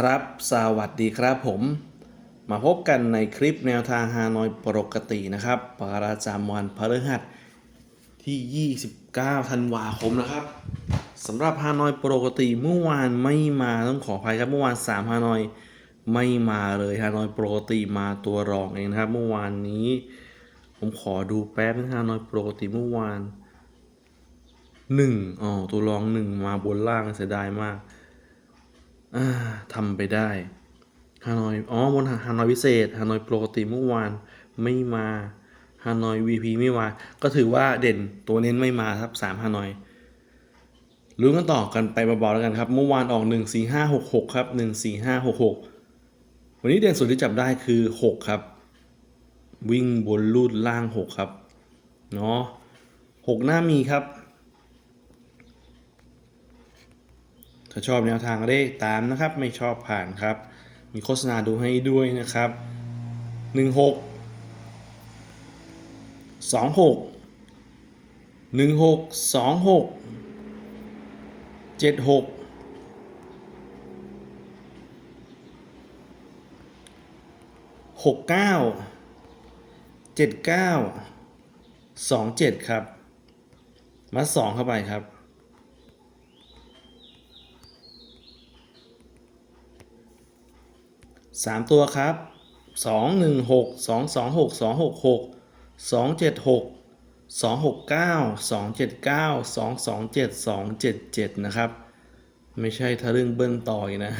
ครับ สวัสดีครับผม มาพบกันในคลิปแนวทางฮานอยปกตินะครับ ประจำวันพฤหัสที่ 29 ธันวาคมนะครับสำหรับฮานอยปกติเมื่อวานไม่มาต้องขออภัยครับเมื่อวาน 3 ฮานอยไม่มาเลยฮานอยปกติมาตัวรองเองนะครับ เมื่อวานนี้ ผมขอดูแป๊บนะฮานอยปกติเมื่อวานหนึ่งอ๋อตัวรองหนึ่งมาบนล่างเสียดายมาก อ่าทำไปได้ฮานอยอ๋อบนฮานอยพิเศษฮานอยโปกติเมื่อวานไม่มาฮานอย VP ไม่มา ก็ถือว่าเด่นตัวเน้นไม่มาครับ3ฮานอยรู้กันต่อกันไปเบาๆแล้วกันครับ เมื่อวานออก 1 4 5 6 6 ครับ 1 4 5 6 6 วันนี้เด่นสุดที่จับได้คือ 6 ครับ วิ่งบนลูดล่าง 6 ครับ เนาะ6หน้ามีครับ ถ้าชอบแนวทางเลขตามนะครับ ไม่ชอบผ่านครับ มีโฆษณาดูให้ด้วยนะครับ 16 26 16 26 76 69 79 27 ครับมาสองเข้าไปครับ สามตัวครับสองหนึ่งหกสองสองหกสองหกหกสองเจ็ดหกสองหกเก้าสองเจ็ดเก้าสองสองเจ็ดสองเจ็ดเจ็ดนะครับ ไม่ใช่ทะลึ่งเบิ้ลต่อยนะ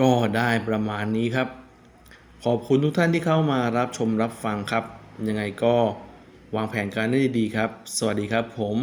ก็ได้ประมาณนี้ครับ ขอบคุณทุกท่านที่เข้ามารับชมรับฟังครับ ยังไงก็วางแผนการได้ดีครับ สวัสดีครับผม